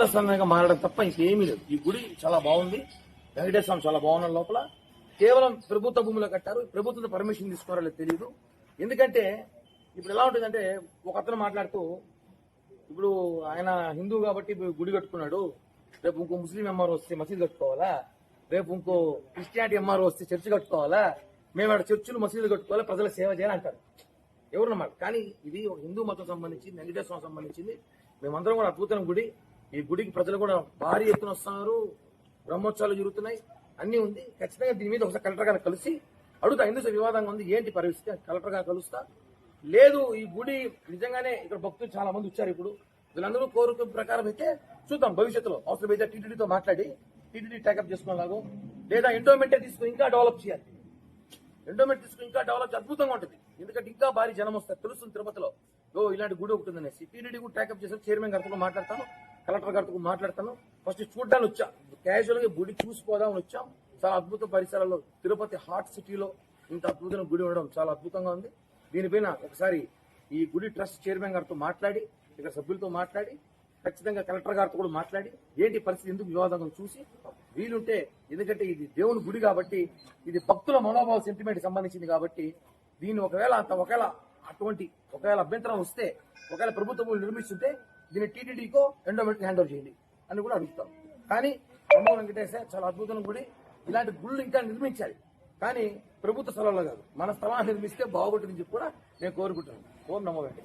ఆదర్శంగా మారడం తప్ప ఇంకేమీ లేదు. ఈ గుడి చాలా బాగుంది. వెంకటేశ్వర స్వామి చాలా బాగున్న లోపల. కేవలం ప్రభుత్వ భూమిలో కట్టారు. ప్రభుత్వం పర్మిషన్ తీసుకోవాలో తెలియదు ఎందుకంటే ఇప్పుడు ఎలా ఉంటుందంటే ఒక అతను మాట్లాడుతూ ఇప్పుడు ఆయన హిందూ కాబట్టి గుడి కట్టుకున్నాడు. రేపు ఇంకో ముస్లిం ఎంఆర్ వస్తే మసీదు కట్టుకోవాలా? రేపు ఇంకో క్రిస్టియానిటీ ఎంఆర్ వస్తే చర్చి కట్టుకోవాలా? మేము ఆడ చర్చిలు మసీదులు కట్టుకోవాలా? ప్రజల సేవ చేయాలంటారు ఎవరన్నమాట కానీ ఇది ఒక హిందూ మతం సంబంధించింది వెంకటేశ్వరం సంబంధించింది. మేమందరం కూడా అద్భుతం గుడి. ఈ గుడికి ప్రజలు కూడా భారీ ఎత్తున వస్తున్నారు. బ్రహ్మోత్సవాలు జరుగుతున్నాయి. అన్ని ఉంది. ఖచ్చితంగా దీని మీద ఒకసారి కలెక్టర్ గారిని కలిసి అడుగుతా. ఎందుకు వివాదంగా ఉంది? ఏంటి పరిస్థితి? కలెక్టర్ గారు కలుస్తా. లేదు ఈ గుడి నిజంగానే ఇక్కడ భక్తులు చాలా మంది వచ్చారు ఇప్పుడు. వీళ్ళందరూ కోరిక ప్రకారం అయితే చూద్దాం భవిష్యత్తులో. అవసరమైతే టీటీడీతో మాట్లాడి టీటీడీ టేకప్ చేసుకునేలాగో లేదా ఎండోమెంటే తీసుకుని ఇంకా డెవలప్ చేయాలి. ఎండోమెంట్ తీసుకుని ఇంకా డెవలప్ అద్భుతంగా ఉంటుంది. ఎందుకంటే ఇంకా భారీ జనం వస్తారు. తెలుస్తుంది తిరుపతిలో. ఓ ఇలాంటి గుడి ఒకటి ఉందనేసి. టీటీడీ కూడా టేకప్ చేసిన చైర్మన్ గారితో మాట్లాడతాను. కలెక్టర్ గారితో మాట్లాడతాను. ఫస్ట్ చూడ్డానికి వచ్చా. క్యాజువల్గా గుడి చూసిపోదామని వచ్చాం. చాలా అద్భుత పరిసరాల్లో తిరుపతి హాట్ సిటీలో ఇంత అద్భుతమైన గుడి ఉండడం చాలా అద్భుతంగా ఉంది. దీనిపైన ఒకసారి ఈ గుడి ట్రస్ట్ చైర్మన్ గారితో మాట్లాడి ఇక్కడ సభ్యులతో మాట్లాడి ఖచ్చితంగా కలెక్టర్ గారితో కూడా మాట్లాడి ఏంటి పరిస్థితి ఎందుకు వివాదంగా చూసి వీలుంటే ఎందుకంటే ఇది దేవుని గుడి కాబట్టి ఇది భక్తుల మనోభావ సెంటిమెంట్ సంబంధించింది కాబట్టి దీన్ని ఒకవేళ అంత ఒకవేళ అటువంటి ఒకవేళ అభ్యంతరం వస్తే ఒకవేళ ప్రభుత్వం నిర్మిస్తుంటే దీన్ని టీటీడీకో ఎండోమెంట్ హ్యాండ్ ఓవర్ చేయండి అని కూడా అడుగుతాం. కానీ అమ్మ వెంకటేశ్వర చాలా అద్భుతంగా గుడి ఇలాంటి గుళ్ళు ఇంకా నిర్మించాలి. కానీ ప్రభుత్వ స్థలంలో కాదు మన స్థలాన్ని నిర్మిస్తే బాగుంటుందని చెప్పి కూడా నేను కోరుకుంటున్నాను. ఓం నమో